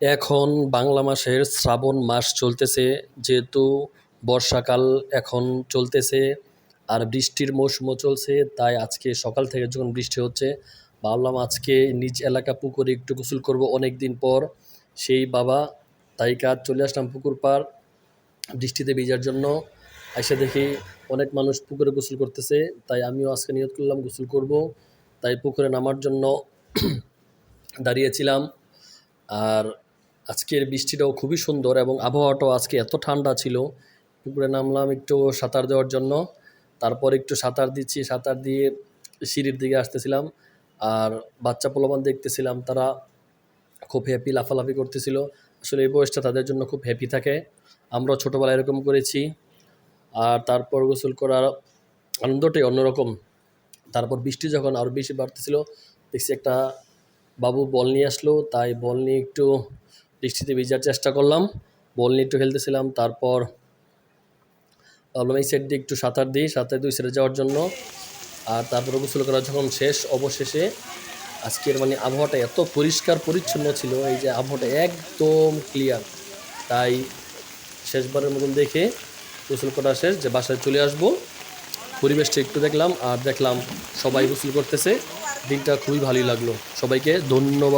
এখন বাংলা মাসের শ্রাবণ মাস চলতেছে, যেহেতু বর্ষাকাল এখন চলতেছে আর বৃষ্টির মৌসুমও চলছে, তাই আজকে সকাল থেকে যখন বৃষ্টি হচ্ছে, ভাবলাম আজকে নিজ এলাকা পুকুরে একটু গোসল করব অনেক দিন পর। সেই বাবা তাই কাজ চলে আসলাম পুকুর পার বৃষ্টিতে ভিজার জন্য। এসে দেখি অনেক মানুষ পুকুরে গোসল করতেছে, তাই আমিও আজকে নিয়ত করলাম গোসল করব। তাই পুকুরে নামার জন্য দাঁড়িয়েছিলাম। আর আজকের বৃষ্টিটাও খুবই সুন্দর এবং আবহাওয়াটাও আজকে এত ঠান্ডা ছিল। পুকুরে নামলাম একটু সাঁতার দেওয়ার জন্য। তারপর একটু সাঁতার দিচ্ছি, সাঁতার দিয়ে সিঁড়ির দিকে আসতেছিলাম। আর বাচ্চা পোলাপান দেখতেছিলাম, তারা খুব হ্যাপি লাফালাফি করতেছিল। আসলে এই বয়সটা তাদের জন্য খুব হ্যাপি থাকে। আমরাও ছোটোবেলায় এরকম করেছি। আর তারপর গোসল করার আনন্দটাই অন্যরকম। তারপর বৃষ্টি যখন আরও বেশি বাড়তেছিল, দেখছি একটা বাবু বল নিয়ে আসলো। তাই বল নিয়ে একটু বৃষ্টিতে ভিজার চেষ্টা করলাম। বল নিয়ে একটু খেলতেছিলাম, তারপর ভাবলাম এই সাইড দিয়ে একটু সাঁতার দিই, সাঁতার দুই সাইডে যাওয়ার জন্য। আর তারপর গোসল করা যখন শেষ, অবশেষে আজকের মানে আবহাওয়াটা এত পরিষ্কার পরিচ্ছন্ন ছিল, এই যে আবহাওয়াটা একদম ক্লিয়ার তাই শেষবারের মতন দেখে গোসল করা শেষ, যে বাসায় চলে আসব। পরিবেশটা একটু দেখলাম, আর দেখলাম সবাই গোসল করতেছে। দিনটা খুবই ভালোই লাগল। সবাইকে ধন্যবাদ।